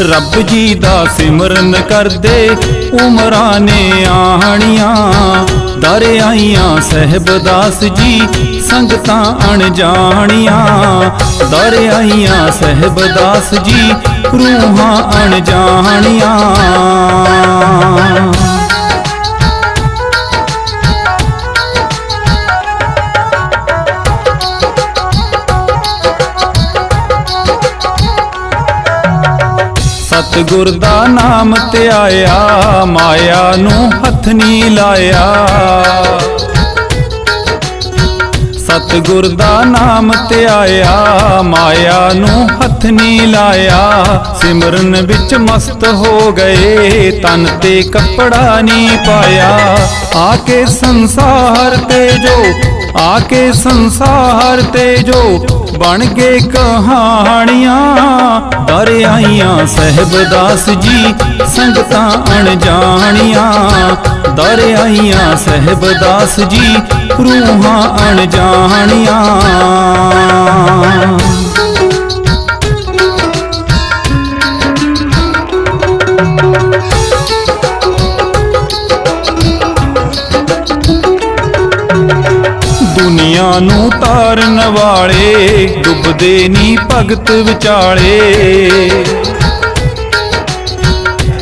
ਰੱਬ ਜੀ ਦਾ ਸਿਮਰਨ ਕਰਦੇ, ਉਮਰਾਂ ਨੇ ਆਹਣੀਆਂ। ਦਰ ਆਈਆਂ ਸਹਿਬਦਾਸ ਜੀ, ਸੰਗਤਾਂ ਅਣਜਾਣੀਆਂ। ਦਰ ਆਈਆਂ ਸਹਿਬਦਾਸ ਜੀ, ਰੂਹਾਂ ਅਣਜਾਣੀਆਂ। ਸਤਿਗੁਰ ਦਾ ਨਾਮ ਧਿਆਇਆ ਮਾਇਆ ਨੂੰ ਹੱਥ ਨਹੀਂ ਲਾਇਆ। ਸਤਿਗੁਰ ਦਾ ਨਾਮ ਧਿਆਇਆ ਮਾਇਆ ਨੂੰ ਹੱਥ ਨਹੀਂ ਲਾਇਆ। ਸਿਮਰਨ ਵਿੱਚ ਮਸਤ ਹੋ ਗਏ, ਤਨ ਤੇ ਕੱਪੜਾ ਨਹੀਂ ਪਾਇਆ। ਆ ਕੇ ਸੰਸਾਰ ਤੇ ਜੋ ਆ ਕੇ ਸੰਸਾਰ ਤੇ ਜੋ ਬਣ ਕੇ ਕਹਾਣੀਆਂ ਦਰ ਆਈਆਂ ਸਹਿਬਦਾਸ ਜੀ, ਸੰਗਤਾਂ ਅਣਜਾਣੀਆਂ। ਦਰਿਆਈਆਂ ਸਹਿਬਦਾਸ ਜੀ, ਰੂਹਾਂ ਅਣਜਾਣੀਆਂ। ਦੁਨੀਆ ਨੂੰ ਤਾਰਨ ਵਾਲੇ, ਡੁੱਬਦੇ ਨਹੀਂ ਭਗਤ ਵਿਚਾਲੇ।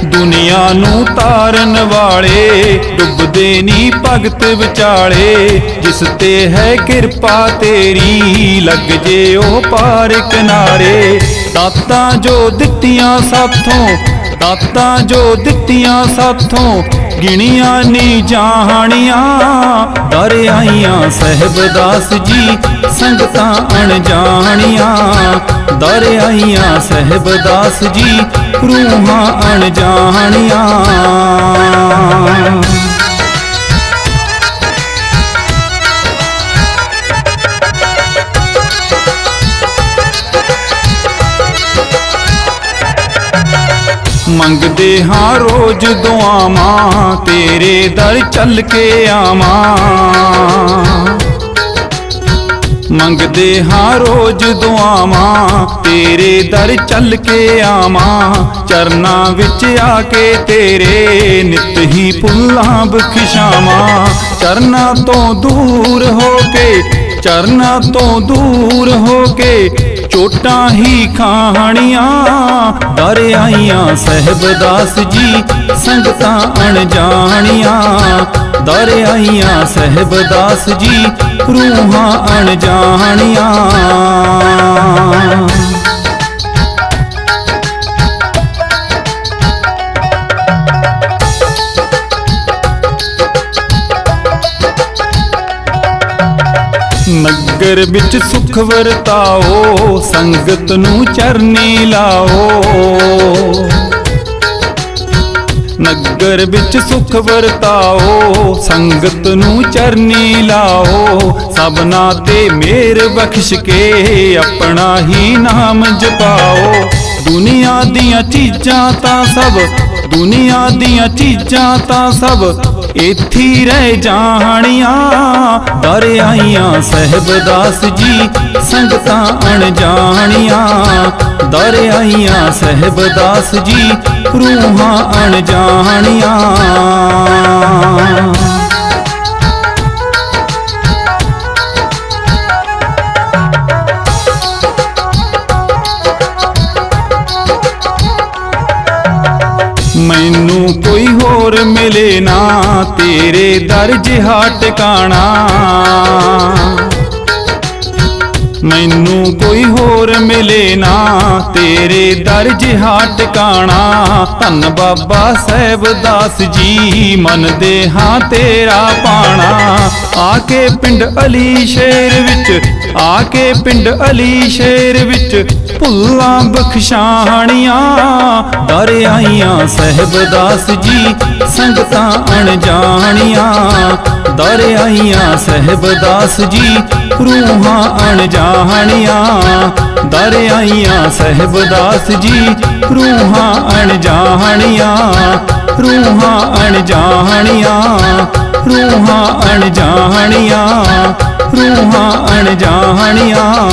ਦੁਨੀਆ ਨੂੰ ਤਾਰਨ ਵਾਲੇ, ਡੁੱਬਦੇ ਨਹੀਂ ਭਗਤ ਵਿਚਾਲੇ। ਜਿਸ ਤੇ ਹੈ ਕਿਰਪਾ ਤੇਰੀ, ਲੱਗ ਜੇ ਉਹ ਪਾਰ ਕਿਨਾਰੇ। ਦਾਤਾਂ ਜੋ ਦਿੱਤੀਆਂ ਸਾਥੋਂ, ਦਾਤਾਂ ਜੋ ਦਿੱਤੀਆਂ ਸਾਥੋਂ ਗਿਣੀਆਂ ਨੀ ਜਾਣੀਆਂ। ਦਰ ਆਈਆਂ ਸਹਿਬਦਾਸ ਜੀ, ਸੰਗਤਾਂ ਅਣਜਾਣੀਆਂ। ਦਰ ਆਈਆਂ ਸਹਿਬਦਾਸ ਜੀ, ਰੂਹਾਂ ਅਣਜਾਣੀਆਂ। ਮੰਗਦੇ ਹਾਂ ਰੋਜ਼ ਦੁਆਵਾਂ, ਤੇਰੇ ਦਰ ਚੱਲ ਕੇ ਆਵਾਂ। ਮੰਗਦੇ ਹਾਂ ਰੋਜ਼ ਦੁਆਵਾਂ, ਤੇਰੇ ਦਰ ਚੱਲ ਕੇ ਆਵਾਂ। ਚਰਨਾਂ ਵਿੱਚ ਆ ਕੇ ਤੇਰੇ ਨਿਤ ਹੀ ਪੁੱਲਾਂ ਬਖਸ਼ਾਵਾਂ। ਚਰਨਾਂ ਤੋਂ ਦੂਰ ਹੋ ਕੇ, ਚਰਨਾਂ ਤੋਂ ਦੂਰ ਹੋ ਕੇ ਚੋਟਾਂ ਹੀ ਖਾਣੀਆਂ ਦਰ ਆਈਆਂ ਸਹਿਬਦਾਸ ਜੀ ਸੰਗਤਾਂ ਅਣਜਾਣੀਆਂ ਦਰ ਆਈਆਂ ਸਹਿਬਦਾਸ ਜੀ ਰੂਹਾਂ ਅਣਜਾਣੀਆਂ ਨਗਰ ਵਿੱਚ ਸੁਖ ਵਰਤਾਓ, ਸੰਗਤ ਨੂੰ ਚਰਨੀ ਲਾਓ। ਨਗਰ ਵਿੱਚ ਸੁਖ ਵਰਤਾਓ, ਸੰਗਤ ਨੂੰ ਚਰਨੀ ਲਾਓ। ਸਭਨਾ ਤੇ ਮੇਰ ਬਖਸ਼ ਕੇ ਆਪਣਾ ਹੀ ਨਾਮ ਜਪਾਓ। ਦੁਨੀਆ ਦੀਆਂ ਚੀਜ਼ਾਂ ਤਾਂ ਸਭ, ਦੁਨੀਆ ਦੀਆਂ ਚੀਜ਼ਾਂ ਤਾਂ ਸਭ ਇੱਥੀ ਰਹਿ ਜਾਣੀਆਂ। ਦਰ ਆਈਆਂ ਸਹਿਬਦਾਸ ਜੀ, ਸੰਗਤਾਂ ਅਣਜਾਣੀਆਂ ਦਰ ਆਈਆਂ ਸਹਿਬਦਾਸ ਜੀ, ਰੂਹਾਂ ਅਣਜਾਣੀਆਂ ਮੈਨੂੰ ਤੇਰੇ ਦਰ ਜਿਹਾ ਟਿਕਾਣਾ। ਮੈਨੂੰ ਕੋਈ ਹੋਰ ਮਿਲੇ ਨਾ, ਤੇਰੇ ਦਰ ਜਿਹਾ ਟਿਕਾਣਾ। ਧੰਨ ਬਾਬਾ ਸਾਹਿਬ ਦਾਸ ਜੀ ਮੰਨਦੇ ਹਾਂ ਤੇਰਾ ਪਾਣਾ। ਆ ਕੇ ਪਿੰਡ ਅਲੀ ਸ਼ੇਰ ਵਿੱਚ ਆ ਕੇ ਪਿੰਡ ਅਲੀ ਸ਼ੇਰ ਵਿੱਚ ਭੁੱਲਾਂ ਬਖਸ਼ਾਣੀਆਂ ਦਰ ਆਈਆਂ ਸਹਿਬਦਾਸ ਜੀ, ਸੰਗਤਾਂ ਅਣਜਾਣੀਆਂ। ਦਰ ਆਈਆਂ ਸਹਿਬਦਾਸ ਜੀ, ਰੂਹਾਂ ਅਣਜਾਣੀਆਂ। ਦਰ ਆਈਆਂ ਸਹਿਬਦਾਸ ਜੀ, ਰੂਹਾਂ ਅਣਜਾਣੀਆਂ। ਰੂਹਾਂ ਅਣਜਾਣੀਆਂ ਰੂਹਾਂ ਅਣਜਾਣੀਆਂ। ਰੂਹਾਂ ਅਣਜਾਣੀਆਂ।